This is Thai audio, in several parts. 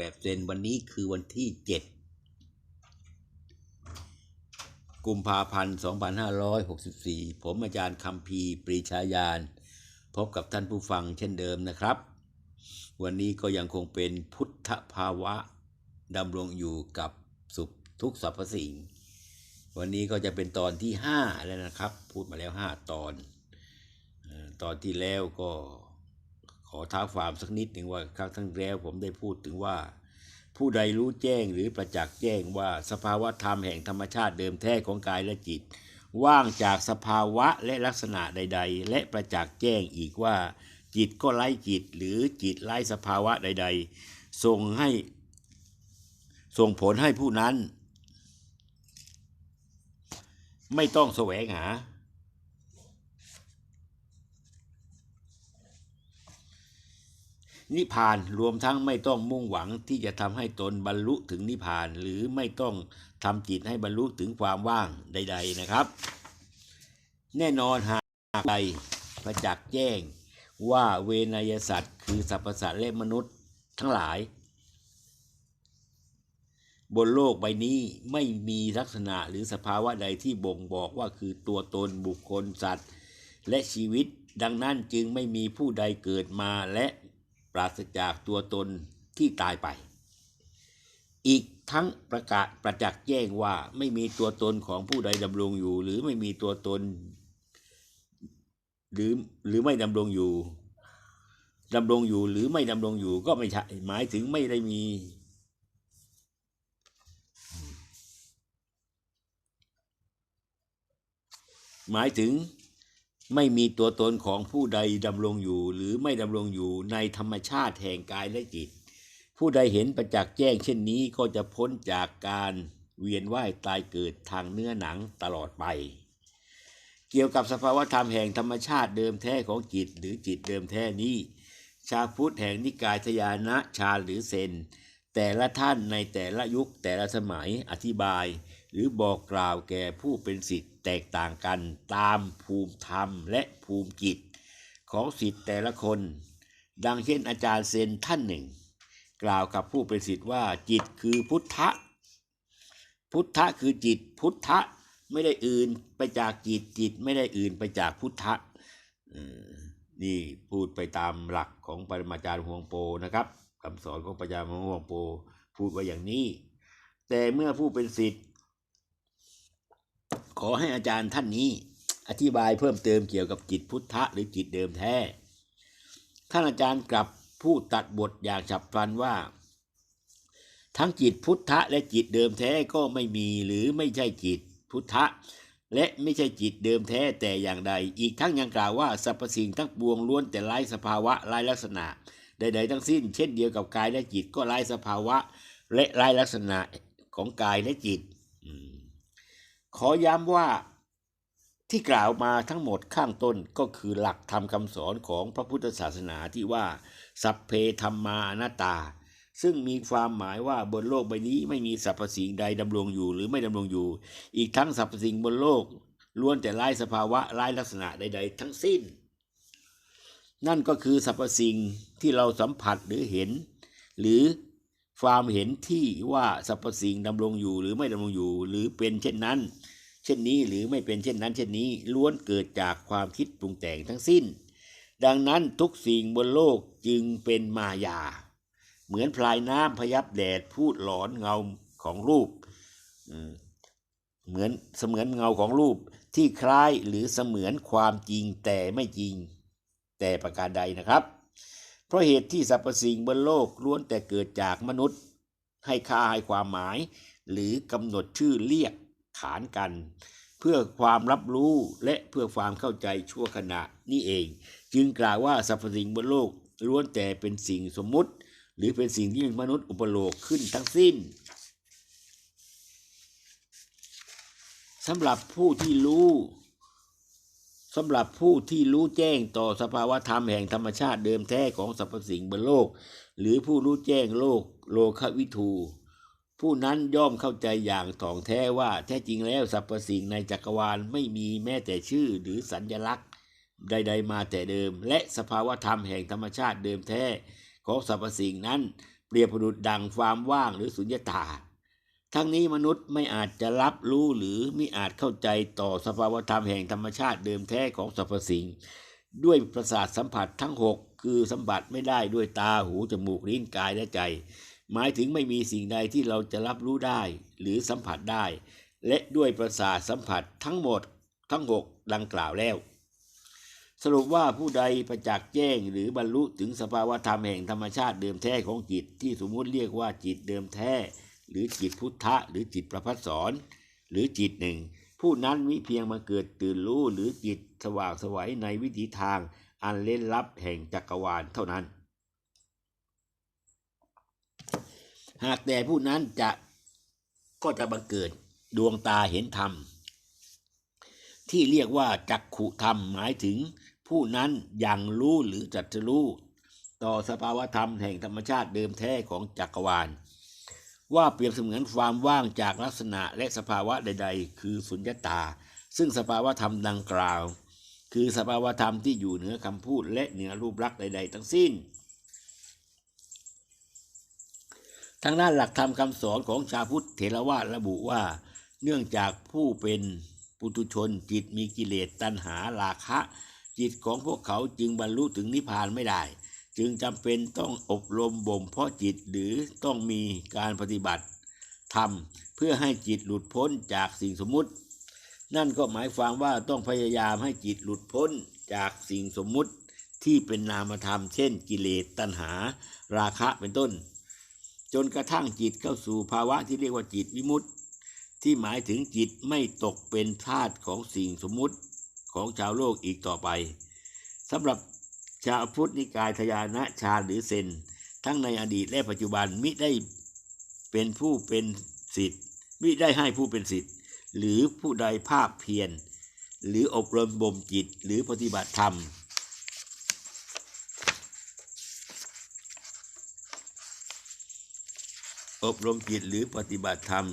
แบบเซนวันนี้คือวันที่เจ็ดกุมภาพันธ์ 2564 ผมอาจารย์คำพีปรีชายาน พบกับท่านผู้ฟังเช่นเดิมนะครับ วันนี้ก็ยังคงเป็นพุทธภาวะดำรงอยู่กับสุขทุกสรรพสิ่ง วันนี้ก็จะเป็นตอนที่ 5 แล้วนะครับ พูดมาแล้ว 5 ตอน ตอนที่แล้วก็ ขอท้าความสักนิดหนึ่งว่าครั้งทั้งแล้วผมได้พูดถึงว่า ผู้ใดรู้แจ้งหรือประจักษ์แจ้งว่าสภาวะธรรมแห่งธรรมชาติเดิมแท้ของกายและจิต ว่างจากสภาวะและลักษณะใด ๆ และประจักษ์แจ้งอีกว่า จิตก็ไร้จิตหรือจิตไร้สภาวะใด ๆ ส่งให้ส่งผลให้ผู้นั้น ไม่ต้องแสวงหา นิพพานรวมทั้งไม่ต้องมุ่งหวังที่จะทำให้ตนบรรลุถึงนิพพาน หรือไม่ต้องทำจิตให้บรรลุถึงความว่างใด ๆนะครับ แน่นอนหากใดประจักษ์แจ้งว่าเวนยสัตว์ คือสรรพสัตว์และมนุษย์ทั้งหลาย บนโลกใบนี้ไม่มีลักษณะหรือสภาวะใดที่บ่งบอกว่าคือตัวตนบุคคลสัตว์ และชีวิตดังนั้นจึงไม่มีผู้ใดเกิดมาและ ปราศจากตัวตนที่ตายไป อีกทั้งประกาศประจักษ์แจ้งว่าไม่มีตัวตนของผู้ใดดำรงอยู่ หรือไม่มีตัวตน หรือหรือไม่ดำรงอยู่ดำรงอยู่หรือไม่ดำรงอยู่ก็ไม่ใช่หมายถึงไม่ได้มี หมายถึง ไม่มีตัวตนของผู้ใดดำรงอยู่ หรือไม่ดำรงอยู่ในธรรมชาติแห่งกายและจิต ผู้ใดเห็นประจักษ์แจ้งเช่นนี้ก็จะพ้นจากการเวียนว่ายตายเกิดทางเนื้อหนังตลอดไป เกี่ยวกับสภาวธรรมแห่งธรรมชาติเดิมแท้ของจิตหรือจิตเดิมแท้นี้ ชาพุทธแห่งนิกายทยานะชาหรือเซนแต่ละท่านในแต่ละยุคแต่ละสมัยอธิบาย หรือบอกกล่าวแก่ผู้เป็นสิทธิ์แตกต่างกันตามภูมิธรรมและภูมิจิต ของสิทธิ์แต่ละคน ดังเช่นอาจารย์เซนท่านหนึ่ง กล่าวกับผู้เป็นสิทธิ์ว่าจิตคือพุทธะ พุทธะคือจิตพุทธะไม่ได้อื่นไปจากจิตจิตไม่ได้อื่นไปจากพุทธะนี่พูดไปตามหลักของปรมาจารย์ห่วงโปนะครับคำสอนของปรมาจารย์ห่วงโป พูดไว้อย่างนี้ แต่เมื่อผู้เป็นสิทธิ์ ขอให้อาจารย์ท่านนี้ อธิบายเพิ่มเติมเกี่ยวกับจิตพุทธะหรือจิตเดิมแท้ ท่านอาจารย์กลับพูดตัดบทอย่างฉับพลันว่า ทั้งจิตพุทธะและจิตเดิมแท้ก็ไม่มีหรือไม่ใช่จิตพุทธะและไม่ใช่จิตเดิมแท้แต่อย่างใด อีกทั้งยังกล่าวว่าสรรพสิ่งทั้งปวงล้วนแต่ไร้สภาวะไร้ลักษณะใดๆทั้งสิ้น เช่นเดียวกับกายและจิตก็ไร้สภาวะ และไร้ลักษณะของกายและจิต ขอย้ำว่าที่กล่าวมาทั้งหมดข้างต้นก็คือหลักธรรมคำสอนของพระพุทธศาสนาที่ว่า สัพเพธรรมานัตตา ซึ่งมีความหมายว่าบนโลกใบนี้ไม่มีสรรพสิ่งใดดำรงอยู่หรือไม่ดำรงอยู่ อีกทั้งสรรพสิ่งบนโลกล้วนแต่ไร้สภาวะไร้ลักษณะใด ๆ ทั้งสิ้น นั่นก็คือสรรพสิ่งที่เราสัมผัสหรือเห็น หรือ ความเห็นที่ว่าสรรพสิ่งดำรงอยู่หรือไม่ดำรงอยู่ หรือเป็นเช่นนั้น เช่นนี้หรือไม่เป็นเช่นนั้น เช่นนี้ล้วนเกิดจากความคิดปรุงแต่งทั้งสิ้น ดังนั้นทุกสิ่งบนโลกจึงเป็นมายา เหมือนพลายน้ำพยับแดดพูดหลอนเงาของรูปเหมือนเสมือนเงาของรูปที่คล้ายหรือเสมือนความจริงแต่ไม่จริง แต่ประการใดนะครับ เพราะเหตุที่สรรพสิ่งบนโลกล้วนแต่เกิดจากมนุษย์ ให้ค่าให้ความหมาย หรือกำหนดชื่อเรียกขานกัน เพื่อความรับรู้และเพื่อความเข้าใจชั่วขณะนี่เอง จึงกล่าวว่าสรรพสิ่งบนโลกล้วนแต่เป็นสิ่งสมมุติ หรือเป็นสิ่งที่มนุษย์อุปโลกขึ้นทั้งสิ้นสำหรับผู้ที่รู้ สำหรับผู้ที่รู้แจ้งต่อสภาวธรรมแห่งธรรมชาติเดิมแท้ของสรรพสิ่งบนโลก หรือผู้รู้แจ้งโลกโลกวิทูผู้นั้นย่อมเข้าใจอย่างถ่องแท้ว่าแท้จริงแล้วสรรพสิ่งในจักรวาลไม่มีแม้แต่ชื่อหรือสัญลักษณ์ ใด ๆ มาแต่เดิม และสภาวธรรมแห่งธรรมชาติเดิมแท้ของสรรพสิ่งนั้น เปรียบประดุดดังความว่างหรือสุญญตา ทั้งนี้มนุษย์ไม่อาจจะรับรู้หรือไม่อาจเข้าใจต่อสภาวธรรมแห่งธรรมชาติเดิมแท้ของสรรพสิ่ง ด้วยประสาทสัมผัสทั้งหกคือสัมผัสไม่ได้ด้วยตาหูจมูกลิ้นกายและใจ หมายถึงไม่มีสิ่งใดที่เราจะรับรู้ได้หรือสัมผัสได้ และด้วยประสาทสัมผัสทั้งหมดทั้งหกดังกล่าวแล้ว สรุปว่าผู้ใดประจักษ์แจ้งหรือบรรลุถึงสภาวธรรมแห่งธรรมชาติเดิมแท้ของจิตที่สมมุติเรียกว่าจิตเดิมแท้ หรือจิตพุทธะ หรือจิตประพัสสอนหรือจิตหนึ่ง ผู้นั้นมิเพียงมาเกิดตื่นรู้หรือจิตสว่างสวัยในวิถีทางอันเล่นลับแห่งจักรวาลเท่านั้น หากแต่ผู้นั้นจะก็จะบังเกิดดวงตาเห็นธรรม ที่เรียกว่าจักขุธรรมหมายถึงผู้นั้นอย่างรู้หรือจัดจะรู้ ต่อสภาวธรรมแห่งธรรมชาติเดิมแท้ของจักรวาล ว่าเปรียบเสมือนความว่างจากลักษณะและสภาวะใด ๆ คือสุญญตา ซึ่งสภาวะธรรมดังกล่าว คือสภาวะธรรมที่อยู่เหนือคำพูดและเหนือรูปลักษณ์ใด ๆ ทั้งสิ้นทางด้านหลักธรรมคำสอนของชาวพุทธเถรวาทระบุว่า เนื่องจากผู้เป็นปุถุชนจิตมีกิเลสตัณหาราคะ จิตของพวกเขาจึงบรรลุถึงนิพพานไม่ได้ จึงจำเป็นต้องอบรมบ่มเพาะจิตหรือต้องมีการปฏิบัติธรรมเพื่อให้จิตหลุดพ้นจากสิ่งสมมุติ นั่นก็หมายความว่าต้องพยายามให้จิตหลุดพ้นจากสิ่งสมมุติที่เป็นนามธรรม เช่น กิเลสตัณหา ราคะเป็นต้น จนกระทั่งจิตเข้าสู่ภาวะที่เรียกว่าจิตวิมุตติ ที่หมายถึงจิตไม่ตกเป็นทาสของสิ่งสมมุติของชาวโลกอีกต่อไปสำหรับ ชาวพุทธนิกายทยานะชาหรือเซนทั้งในอดีตและปัจจุบันมิได้เป็นผู้เป็นสิทธิ์มิได้ให้ผู้เป็นสิทธิ์ หรือผู้ใดภาคเพียรหรืออบรมบ่มจิตหรือปฏิบัติธรรม อบรมจิตหรือปฏิบัติธรรม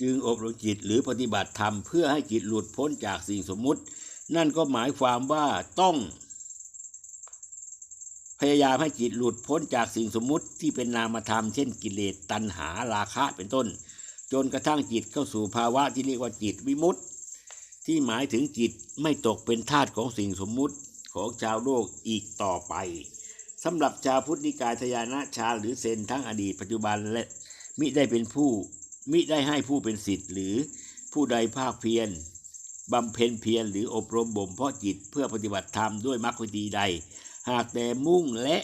จึงอบรมจิตหรือปฏิบัติธรรมเพื่อให้จิตหลุดพ้นจากสิ่งสมมุติ นั่นก็หมายความว่าต้องพยายามให้จิตหลุดพ้นจากสิ่งสมมุติที่เป็นนามธรรมเช่นกิเลสตัณหาราคะเป็นต้น จนกระทั่งจิตเข้าสู่ภาวะที่เรียกว่าจิตวิมุตติ ที่หมายถึงจิตไม่ตกเป็นทาสของสิ่งสมมุติของชาวโลกอีกต่อไปสำหรับชาวพุทธนิกายทยานะชาหรือเซนทั้งอดีตปัจจุบันและมิได้เป็นผู้ มิได้ให้ผู้เป็นสิทธิ์หรือผู้ใดภาคเพียรบำเพ็ญเพียรหรืออบรมบ่มเพาะจิตเพื่อปฏิบัติธรรมด้วยมรรควิธีใด หากแต่มุ่งและ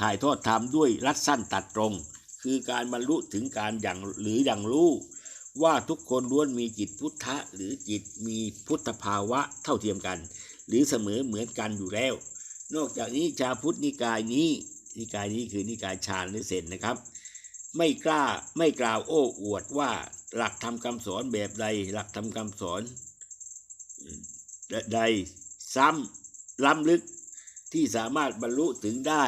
ถ่ายทอดธรรมด้วยรัดสั้นตัดตรง คือการบรรลุถึงการอย่างหรืออย่างรู้ ว่าทุกคนล้วนมีจิตพุทธะหรือจิตมีพุทธภาวะเท่าเทียมกัน หรือเสมอเหมือนกันอยู่แล้ว นอกจากนี้ชาพุทธนิกายนี้นิกายนี้คือนิกายชาญหรือเซนนะครับ ไม่กล้าไม่กล่าวโอ้อวดว่าหลักธรรมคำสอนแบบใด หลักธรรมคำสอนใดซ้ำล้ำลึกที่สามารถบรรลุถึงได้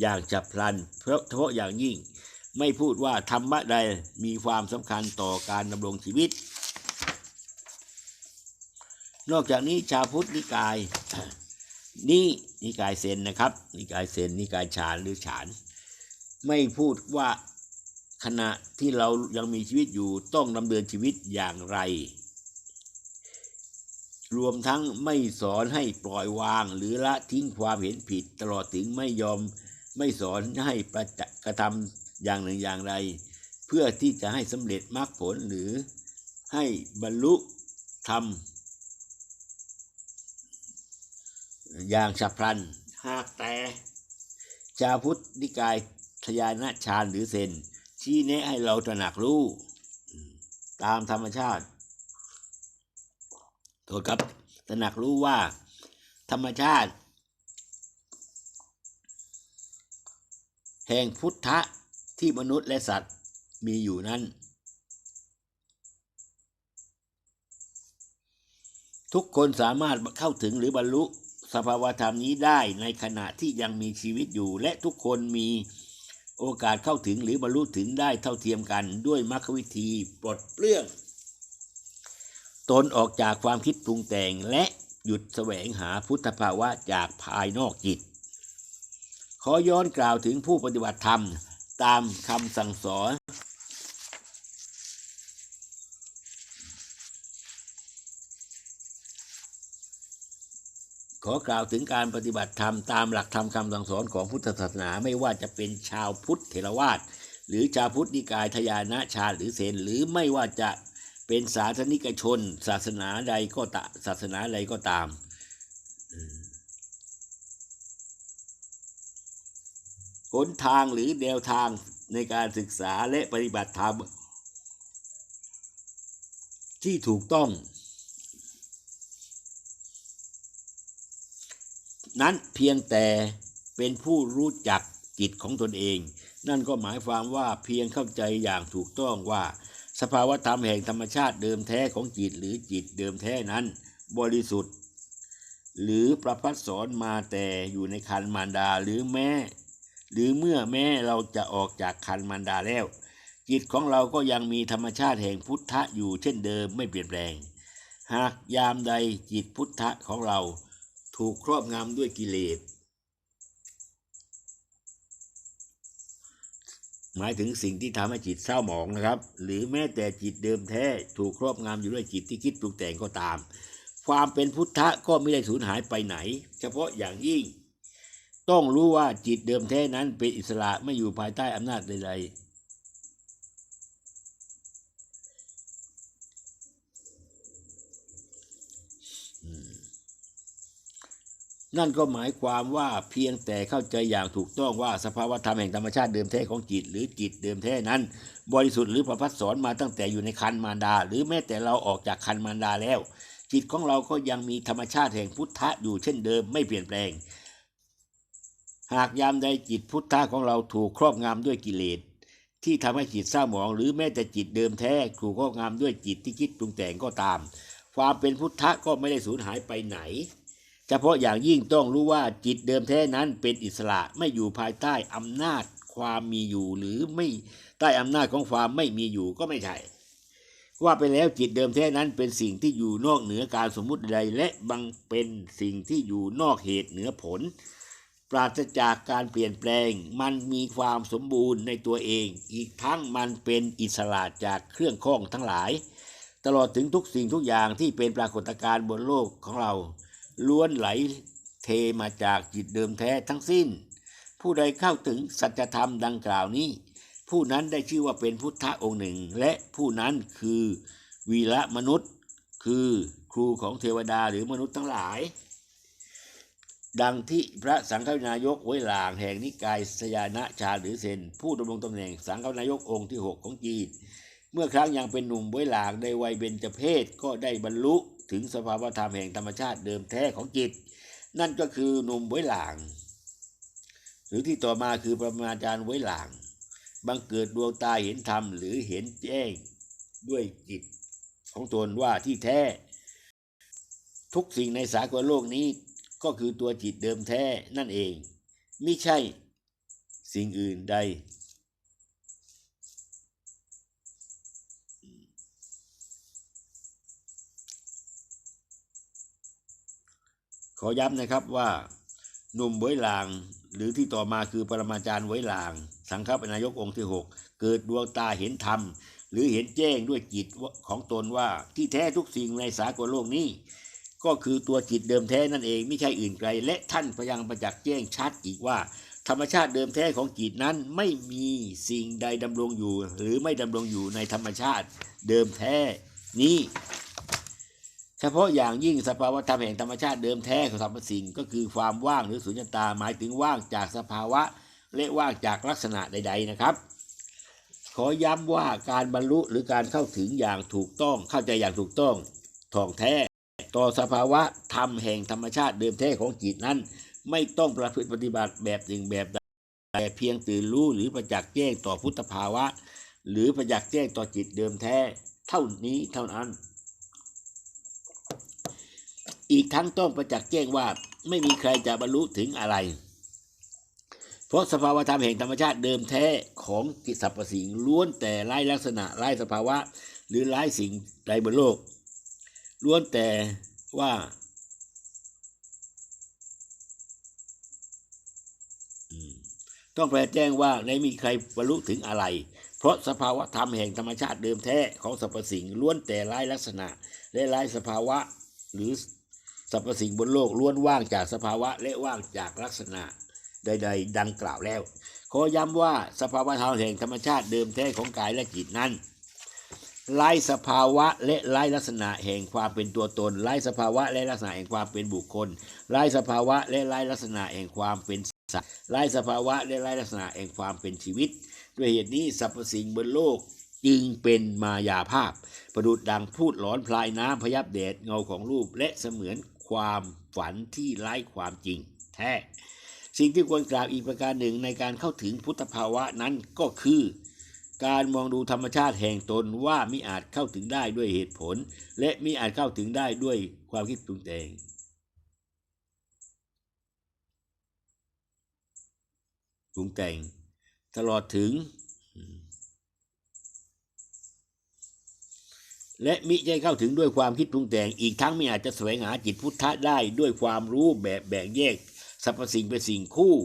อย่างฉับพลันเพราะเฉพาะอย่างยิ่ง ไม่พูดว่าธรรมะใดมีความสำคัญต่อการดำรงชีวิต นอกจากนี้ชาวพุทธนิกายนี่นิกายเซนนะครับ นิกายเซนนิกายฌานหรือฉาน ไม่พูดว่า ขณะที่เรายังมีชีวิตอยู่ต้องดำเนินชีวิตอย่างไร รวมทั้งไม่สอนให้ปล่อยวางหรือละทิ้งความเห็นผิดตลอดถึงไม่ยอมไม่สอนให้ประจักษ์กระทำอย่างหนึ่งอย่างใดเพื่อที่จะให้สำเร็จมรรคผลหรือให้บรรลุธรรมอย่างฉับพลัน หากแต่ชาพุทธนิกายทยานะฌานหรือเซน ชี้แนะให้เราตระหนักรู้ ตามธรรมชาติโทษครับตระหนักรู้ว่า ธรรมชาติ แห่งพุทธะที่มนุษย์และสัตว์มีอยู่นั้น ทุกคนสามารถเข้าถึงหรือบรรลุสภาวธรรมนี้ได้ในขณะที่ยังมีชีวิตอยู่และทุกคนมี โอกาสเข้าถึงหรือบรรลุถึงได้เท่าเทียมกันด้วยมรรควิธีปลดเปลื้อง ตนออกจากความคิดปรุงแต่งและหยุดแสวงหาพุทธภาวะจากภายนอกจิต ขอย้อนกล่าวถึงผู้ปฏิบัติธรรมตามคำสั่งสอน อกล่าวถึงการปฏิบัติธรรมตามหลักธรรมคำสั่งสอนของพุทธศาสนาไม่ว่าจะเป็นชาวพุทธเถรวาทหรือชาวพุทธนิกายทยานะชาหรือเซนหรือไม่ว่าจะเป็นศาสนิกชน ศาสนาใดก็ตศาสนาใดก็ตาม หนทางหรือแนวทางในการศึกษาและปฏิบัติธรรม ที่ถูกต้อง นั้นเพียงแต่เป็นผู้รู้จักจิตของตนเอง นั่นก็หมายความว่าเพียงเข้าใจอย่างถูกต้องว่า สภาวธรรมแห่งธรรมชาติเดิมแท้ของจิตหรือจิตเดิมแท้นั้น บริสุทธิ์ หรือประพัดสอนมาแต่อยู่ในคันมารดาหรือแม่ หรือเมื่อแม่เราจะออกจากคันมารดาแล้ว จิตของเราก็ยังมีธรรมชาติแห่งพุทธะอยู่เช่นเดิมไม่เปลี่ยนแปลง หากยามใดจิตพุทธะของเรา ถูกครอบงำด้วยกิเลส หมายถึงสิ่งที่ทำให้จิตเศร้าหมองนะครับ หรือแม้แต่จิตเดิมแท้ถูกครอบงำอยู่ด้วยจิตที่คิดปรุงแต่งก็ตาม ความเป็นพุทธะก็ไม่ได้สูญหายไปไหน เฉพาะอย่างยิ่ง ต้องรู้ว่าจิตเดิมแท้นั้นเป็นอิสระไม่อยู่ภายใต้อำนาจใดๆ นั่นก็หมายความว่าเพียงแต่เข้าใจอย่างถูกต้องว่าสภาวธรรมแห่งธรรมชาติเดิมแท้ของจิต หรือจิตเดิมแท้นั้น บริสุทธิ์หรือประพัดสอนมาตั้งแต่อยู่ในคันมารดา หรือแม้แต่เราออกจากคันมารดาแล้ว จิตของเราก็ยังมีธรรมชาติแห่งพุทธะอยู่เช่นเดิมไม่เปลี่ยนแปลง หากยามใดจิตพุทธะของเราถูกครอบงำด้วยกิเลสที่ทำให้จิตเศร้าหมอง หรือแม้แต่จิตเดิมแท้ถูกครอบงำด้วยจิตที่คิดปรุงแต่งก็ตาม ความเป็นพุทธะก็ไม่ได้สูญหายไปไหน เฉพาะอย่างยิ่งต้องรู้ว่าจิตเดิมแท้นั้นเป็นอิสระไม่อยู่ภายใต้อำนาจความมีอยู่หรือไม่ใต้อำนาจของความไม่มีอยู่ก็ไม่ใช่ว่าไปแล้วจิตเดิมแท้นั้นเป็นสิ่งที่อยู่นอกเหนือการสมมุติใดและบังเป็นสิ่งที่อยู่นอกเหตุเหนือผล ปราศจากการเปลี่ยนแปลง มันมีความสมบูรณ์ในตัวเอง อีกทั้งมันเป็นอิสระจากเครื่องข้องทั้งหลาย ตลอดถึงทุกสิ่งทุกอย่างที่เป็นปรากฏการณ์บนโลกของเรา ล้วนไหลเทมาจากจิตเดิมแท้ทั้งสิ้น ผู้ใดเข้าถึงสัจธรรมดังกล่าวนี้ ผู้นั้นได้ชื่อว่าเป็นพุทธะองค์หนึ่ง และผู้นั้นคือวีระมนุษย์ คือครูของเทวดาหรือมนุษย์ทั้งหลาย ดังที่พระสังฆนายกไว้หลางแห่งนิกายสยานะชาหรือเซน ผู้ดำรงตำแหน่งสังฆนายกองค์ที่ 6 ของจีนเมื่อครั้งยังเป็นหนุ่มไว้หลางในวัยเบญจเพศก็ได้บรรลุ ถึงสภาวธรรมแห่งธรรมชาติเดิมแท้ของจิต นั่นก็คือหนุ่มไว้หลาง หรือที่ต่อมาคือประมาจารย์ไว้หลาง บังเกิดดวงตาเห็นธรรมหรือเห็นแจ้งด้วยจิตของตนว่าที่แท้ ทุกสิ่งในสากลโลกนี้ก็คือตัวจิตเดิมแท้นั่นเอง ไม่ใช่สิ่งอื่นใด ขอย้ำนะครับว่าหนุ่มไว้ลาง หรือที่ต่อมาคือปรมาจารย์ไว้ลาง สังฆปนายกองค์ที่ 6 เกิดดวงตาเห็นธรรม หรือเห็นแจ้งด้วยจิตของตนว่าที่แท้ทุกสิ่งในสากลโลกนี้ ก็คือตัวจิตเดิมแท้นั่นเองไม่ใช่อื่นไกล และท่านพยังประจักษ์แจ้งชัดอีกว่า ธรรมชาติเดิมแท้ของจิตนั้นไม่มีสิ่งใดดำรงอยู่ หรือไม่ดำรงอยู่ในธรรมชาติเดิมแท้นี้ เฉพาะอย่างยิ่งสภาวธรรมแห่งธรรมชาติเดิมแท้ของสรรพสิ่ง ก็คือความว่างหรือสุญญตาหมายถึงว่างจากสภาวะ และว่างจากลักษณะใด ๆนะครับ ขอย้ำว่าการบรรลุหรือการเข้าถึงอย่างถูกต้องเข้าใจอย่างถูกต้องท่องแท้ ต่อสภาวะธรรมแห่งธรรมชาติเดิมแท้ของจิตนั้น ไม่ต้องประพฤติปฏิบัติแบบหนึ่งแบบใดแต่เพียงตื่นรู้หรือประจักษ์แจ้งต่อพุทธภาวะ หรือประจักษ์แจ้งต่อจิตเดิมแท้ เท่านี้เท่านั้น อีกทั้งต้องประจักษ์แจ้งว่าไม่มีใครจะบรรลุถึงอะไร เพราะสภาวธรรมแห่งธรรมชาติเดิมแท้ของกิจสรรพสิ่งล้วนแต่ไร้ลักษณะไร้สภาวะ หรือไร้สิ่งใดบนโลก ล้วนแต่ว่าต้องแปลแจ้งว่าในมีใครบรรลุถึงอะไร เพราะสภาวะธรรมแห่งธรรมชาติเดิมแท้ของสรรพสิ่งล้วนแต่ไร้ลักษณะ และไร้สภาวะหรือ สรรพสิ่งบนโลกล้วนว่างจากสภาวะและว่างจากลักษณะใด ๆ ดังกล่าวแล้ว ขอย้ำว่าสภาวะธรรมแห่งธรรมชาติเดิมแท้ของกายและจิตนั้นไร้สภาวะและไร้ลักษณะแห่งความเป็นตัวตนไร้สภาวะและลักษณะแห่งความเป็นบุคคลไร้สภาวะและไร้ลักษณะแห่งความเป็นสัตว์ไร้สภาวะและไร้ลักษณะแห่งความเป็นชีวิต ด้วยเหตุนี้สรรพสิ่งบนโลกจึงเป็นมายาภาพ ประดุดดังพูดหลอนพลายน้ำพยับแดดเงาของรูปและเสมือน ความฝันที่ไร้ความจริง แท้ สิ่งที่ควรกล่าวอีกประการหนึ่งในการเข้าถึงพุทธภาวะนั้นก็คือ การมองดูธรรมชาติแห่งตนว่ามิอาจเข้าถึงได้ด้วยเหตุผล และมิอาจเข้าถึงได้ด้วยความคิดปรุงแต่งปรุงแต่ง ตลอดถึง และมิใช่เข้าถึงด้วยความคิดปรุงแต่ง อีกทั้งไม่อาจจะแสวงหาจิตพุทธะได้ด้วยความรู้แบบแบ่งแยกสรรพสิ่งเป็นสิ่งคู่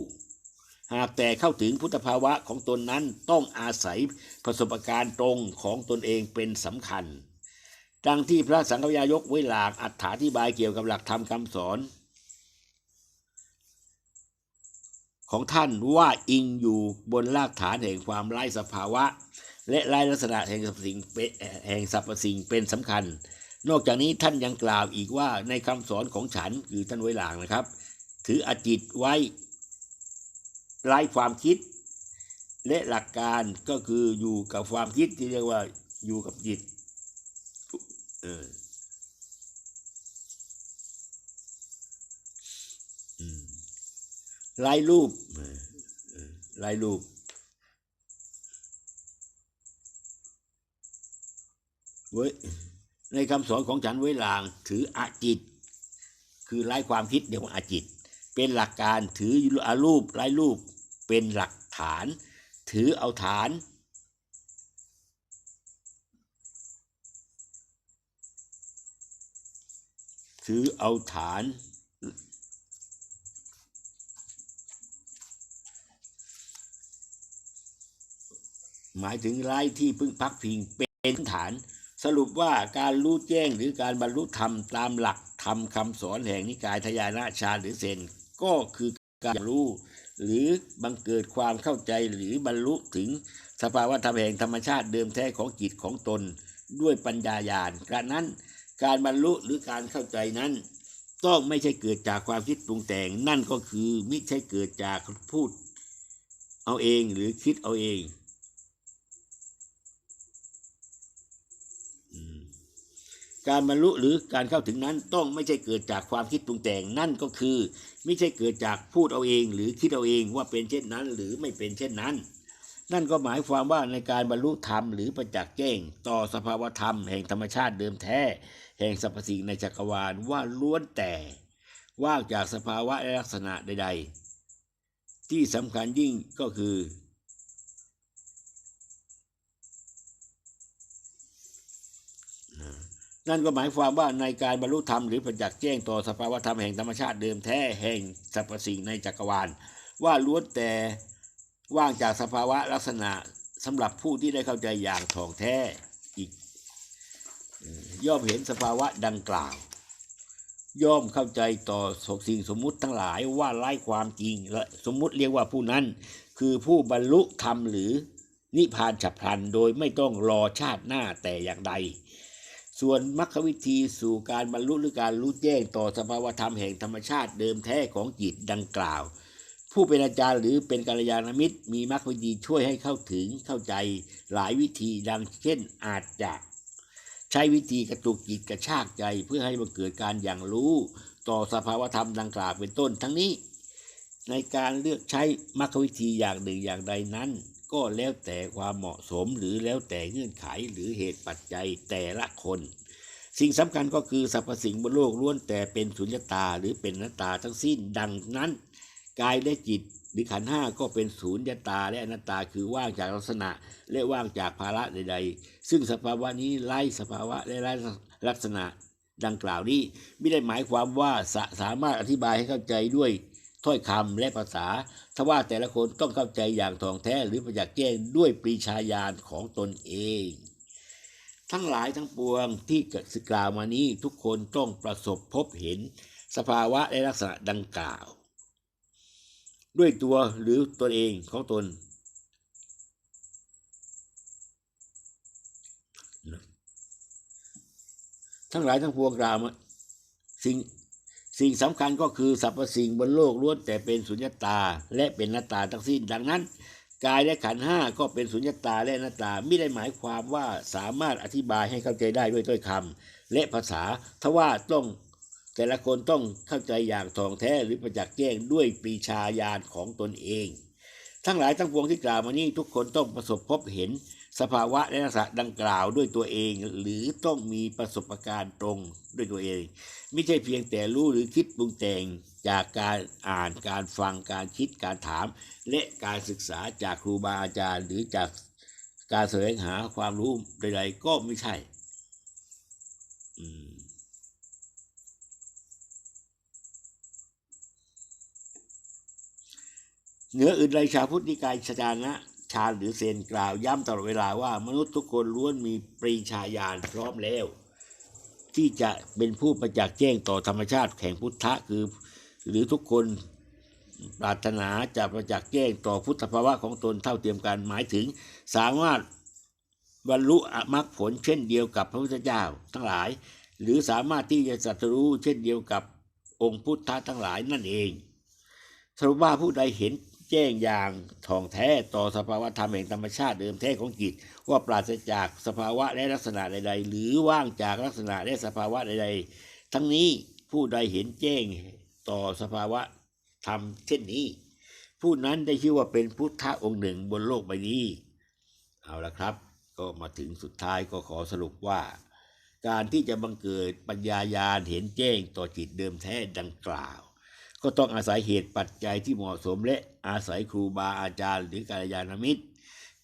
หากแต่เข้าถึงพุทธภาวะของตนนั้นต้องอาศัยประสบการณ์ตรงของตนเองเป็นสำคัญ ดังที่พระสังฆยายกไว้หลากอัถาธิบายเกี่ยวกับหลักธรรมคำสอน ของท่านว่าอิงอยู่บนรากฐานแห่งความไร้สภาวะ และไร้ลักษณะแห่งสรรพสิ่งเป็นแห่งสรรพสิ่งเป็นสำคัญ นอกจากนี้ท่านยังกล่าวอีกว่าในคำสอนของฉันคือท่านไว้หลางนะครับ ถืออจิตไว้ไร้ความคิด และหลักการก็คืออยู่กับความคิดที่เรียกว่าอยู่กับจิตเออไร้รูปเออเออไร้รูป เว้ยในคำสอนของฉันไว้ลางถืออาจิต คือไร้ความคิดเดี๋ยวอาจิต เป็นหลักการถืออารูปไร้รูปเป็นหลักฐาน ถือเอาฐาน ถือเอาฐานหมายถึงไร้ที่พึ่งพักพิงเป็นฐาน สรุปว่าการรู้แจ้งหรือการบรรลุธรรมตามหลักธรรมคำสอนแห่งนิกายทยานาชาหรือเซนก็คือการรู้หรือบังเกิดความเข้าใจหรือบรรลุถึงสภาวะธรรมแห่งธรรมชาติเดิมแท้ของจิตของตนด้วยปัญญาญาณกระนั้นการบรรลุหรือการเข้าใจนั้น ต้องไม่ใช่เกิดจากความคิดปรุงแต่งนั่นก็คือไม่ใช่เกิดจากพูด เอาเองหรือคิดเอาเอง การบรรลุหรือการเข้าถึงนั้นต้องไม่ใช่เกิดจากความคิดปรุงแต่งนั่นก็คือ ไม่ใช่เกิดจากพูดเอาเอง หรือคิดเอาเองว่าเป็นเช่นนั้น หรือไม่เป็นเช่นนั้น นั่นก็หมายความว่าในการบรรลุธรรมหรือประจักษ์แจ้ง ต่อสภาวธรรมแห่งธรรมชาติเดิมแท้ แห่งสรรพสิ่งในจักรวาลว่าล้วนแต่ ว่างจากสภาวะและลักษณะใด ๆ ที่สำคัญยิ่งก็คือ นั่นก็หมายความว่าในการบรรลุธรรมหรือประจักษ์แจ้งต่อสภาวธรรมแห่งธรรมชาติเดิมแท้แห่งสรรพสิ่งในจักรวาล ว่าล้วนแต่ว่างจากสภาวะลักษณะสำหรับผู้ที่ได้เข้าใจอย่างถ่องแท้อีก ย่อมเห็นสภาวะดังกล่าว ย่อมเข้าใจต่อสิ่งสมมุติทั้งหลายว่าไร้ความจริงและสมมุติเรียกว่าผู้นั้น คือผู้บรรลุธรรมหรือนิพพานฉับพลันโดยไม่ต้องรอชาติหน้าแต่อย่างใด ส่วนมรรควิธีสู่การบรรลุหรือการรู้แจ้งต่อสภาวธรรมแห่งธรรมชาติเดิมแท้ของจิตดังกล่าว ผู้เป็นอาจารย์หรือเป็นกัลยาณมิตร มีมรรควิธีช่วยให้เข้าถึงเข้าใจหลายวิธีดังเช่นอาจจะใช้วิธีกระตุกจิตกระชากใจเพื่อให้มันเกิดการอย่างรู้ต่อสภาวธรรมดังกล่าวเป็นต้นทั้งนี้ ในการเลือกใช้มรรควิธีอย่างหนึ่งอย่างใดนั้น ก็แล้วแต่ความเหมาะสมหรือแล้วแต่เงื่อนไขหรือเหตุปัจจัยแต่ละคน สิ่งสำคัญก็คือสรรพสิ่งบนโลกล้วนแต่เป็นสุญญตาหรือเป็นอนัตตาทั้งสิ้นดังนั้นกายและจิตหรือขันห้าก็เป็นศูนย์ยตาและอนัตตาคือว่างจากลักษณะ และว่างจากภาระใด ๆ ซึ่งสภาวะนี้ไล่สภาวะและไล่ลักษณะดังกล่าวนี้ไม่ได้หมายความว่าสาสามารถอธิบายให้เข้าใจด้วย ถ้อยคำและภาษาทว่าแต่ละคนต้องเข้าใจอย่างถ่องแท้หรือประจักษ์แจ้งด้วยปรีชาญาณของตนเอง ทั้งหลายทั้งปวงที่กล่าวมานี้ทุกคนต้องประสบพบเห็น สภาวะและลักษณะดังกล่าว ด้วยตัวหรือตนเองของตนทั้งหลายทั้งปวงกล่าวมาสิ่ง สิ่งสำคัญก็คือสรรพสิ่งบนโลกล้วนแต่เป็นสุญญตาและเป็นหน้าตาทั้งสิ้นดังนั้น กายและขันห้าก็เป็นสุญญตาและหน้าตาไม่ได้หมายความว่าสามารถอธิบายให้เข้าใจได้ด้วยถ้อยคำและภาษาทว่าต้องแต่ละคนต้องเข้าใจอย่างถ่องแท้หรือประจักษ์แจ้งด้วยปรีชาญาณของตนเอง ทั้งหลายทั้งปวงที่กล่าวมานี้ทุกคนต้องประสบพบเห็น สภาวะและลักษณะดังกล่าวด้วยตัวเอง หรือต้องมีประสบการณ์ตรงด้วยตัวเอง ไม่ใช่เพียงแต่รู้หรือคิดปรุงแต่งจากการอ่านการฟังการคิดการถาม และการศึกษาจากครูบาอาจารย์ หรือจากการแสวงหาความรู้ใดๆก็ไม่ใช่เหนืออื่นใดชาวพุทธนิกายชาดานะ ชาญหรือเซนกล่าวย้ำตลอดเวลาว่ามนุษย์ทุกคนล้วนมีปรีชาญาณพร้อมแล้ว ที่จะเป็นผู้ประจักษ์แจ้งต่อธรรมชาติแห่งพุทธะคือ หรือทุกคนปรารถนาจะประจักษ์แจ้งต่อพุทธภาวะของตนเท่าเทียมกันหมายถึง สามารถบรรลุมรรคผลเช่นเดียวกับพระพุทธเจ้าทั้งหลาย หรือสามารถที่จะสัตรู้เช่นเดียวกับองค์พุทธะทั้งหลายนั่นเองสรุปว่าผู้ใดเห็น แจ้งอย่างท่องแท้ต่อสภาวะธรรมแห่งธรรมชาติเดิมแท้ของจิต ว่าปราศจากสภาวะและลักษณะใด ๆ หรือว่างจากลักษณะและสภาวะใด ๆ ทั้งนี้ผู้ใดเห็นแจ้งต่อสภาวะธรรมเช่นนี้ ผู้นั้นได้ชื่อว่าเป็นพุทธะองค์หนึ่งบนโลกใบนี้ เอาละครับ ก็มาถึงสุดท้ายก็ขอสรุปว่า การที่จะบังเกิดปัญญายาณเห็นแจ้งต่อจิตเดิมแท้ดังกล่าว ก็ต้องอาศัยเหตุปัจจัยที่เหมาะสม และอาศัยครูบาอาจารย์ หรือกัลยาณมิตร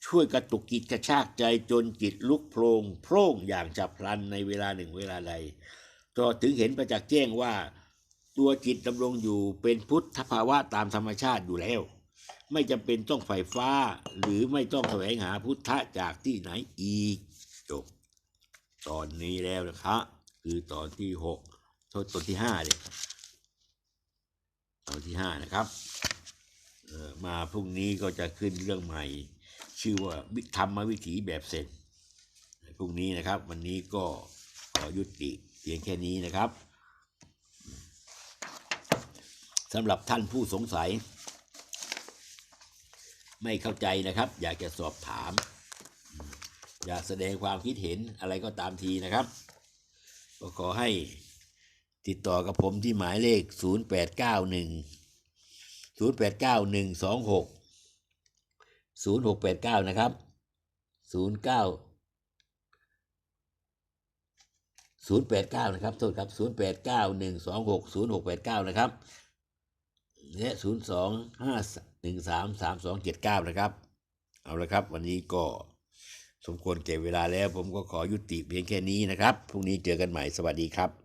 ช่วยกระตุกจิตกระชากใจจนจิตลุกโพลงโพร่งอย่างฉับพลันในเวลาหนึ่งเวลาใดก็ถึงเห็นประจักษ์แจ้งว่า ตัวจิตดำรงอยู่เป็นพุทธภาวะตามธรรมชาติอยู่แล้ว ไม่จำเป็นต้องไฟฟ้า หรือไม่ต้องแสวงหาพุทธะจากที่ไหนอีกจบตอนนี้แล้วนะครับคือตอนที่หกโทษตอนที่ห้าเลย ตอนที่ห้านะครับมาพรุ่งนี้ก็จะขึ้นเรื่องใหม่ ชื่อว่าวิธรรมวิถีแบบเซนพรุ่งนี้นะครับ วันนี้ก็ขอยุติเพียงแค่นี้นะครับสำหรับท่านผู้สงสัย ไม่เข้าใจนะครับ อยากจะสอบถาม อยากแสดงความคิดเห็นอะไรก็ตามทีนะครับ ก็ขอให้ ติดต่อกับผมที่หมายเลข 0 8 9 1 0 8 9 1 2 6 0 6 8 9 นะครับ 0 9 0 8 9 นะครับโทษครับ 0 8 9 1 2 6 0 6 8 9 นะครับ และ 0 2 5 1 3 3 2 7 9 นะครับ เอาละครับ วันนี้ก็สมควรเก็บเวลาแล้ว ผมก็ขอยุติเพียงแค่นี้นะครับ พรุ่งนี้เจอกันใหม่ สวัสดีครับ